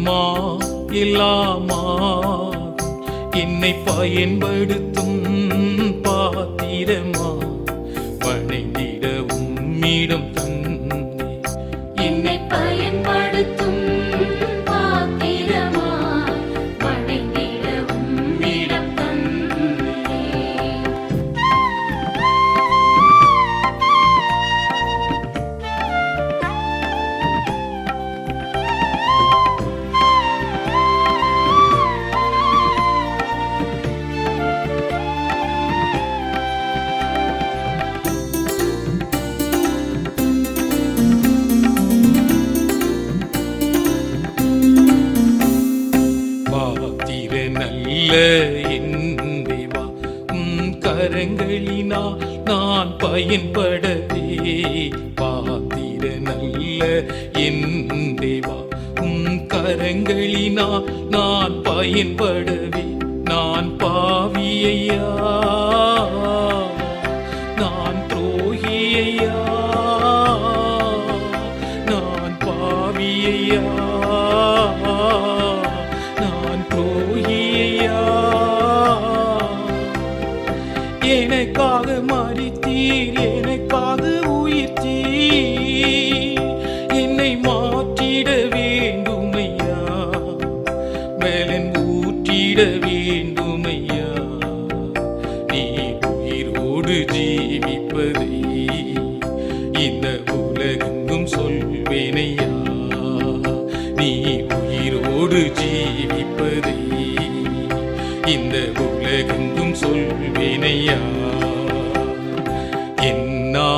இல்லாமா இல்லாமா? என்னை பயன்படுத்தும் பாத்திரமா? பணிந்திட உம்மிடம் தந்தி என்னை பயன்படுத்தும் நல்ல என் தேவா கரங்களினா நான் பயன்படவே பாத்திர நல்ல என் தேவா கரங்களினா நான் பயன்படவே நான் பாவியையா? எனக்காக மறித்தீர் எனக்காக உயிர்த்தீர் என்னை மாற்றிட வேண்டும் ஐயா மேலன் ஊற்றிட வேண்டும் ஐயா நீ உயிரோடு ஜீவிப்பதை இந்த உலகெங்கும் சொல்வேனையா? நீ உயிரோடு ஜீ இந்த உலகெங்கும் சொல்வேனையா? என்னா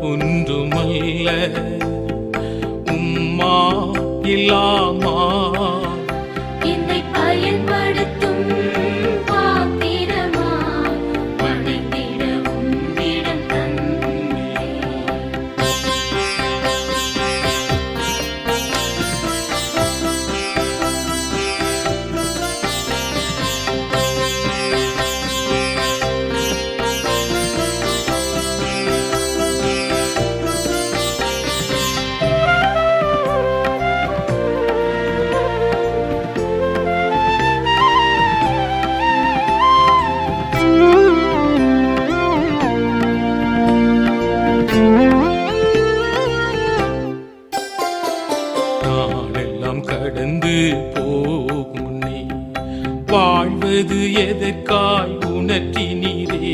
ஒன்றுமல்ல உம்மா இல்லாமா நாளெல்லாம் கடந்து போகும் முன்னே வாழ்வது எதற்காய் உணர்த்தினீரே?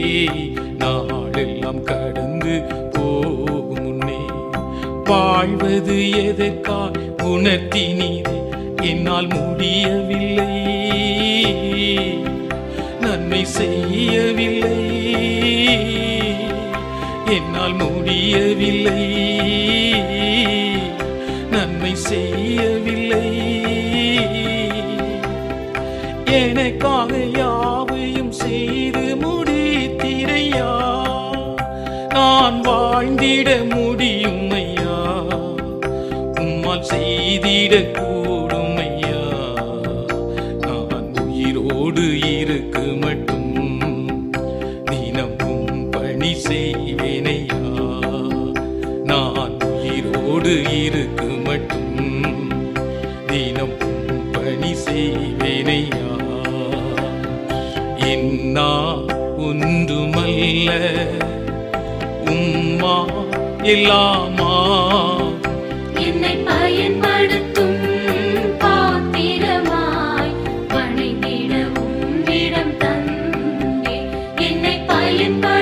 நாளெல்லாம் கடந்து போகும் முன்னே வாழ்வது எதற்காய் உணர்த்தினீரே? என்னால் முடியவில்லை நன்மை செய்யவில்லை என்னால் முடியவில்லை. யாவையும் செய்து முடித்திரையா? நான் வாழ்ந்திட முடியும் ஐயா உம்மால் செய்திட கூடும் ஐயா நான் உயிரோடு இருக்கு மட்டும். தினமும் பணி செய்வேனையா? நான் உயிரோடு இருக்கும் இன்னா ஒன்றுமல்ல. உம்மா எல்லாமா என்னை பயன்படுத்தும் பாத்திரமாய் பணிந்திடவும் இடம் தந்தே என்னை பயன்படுத்த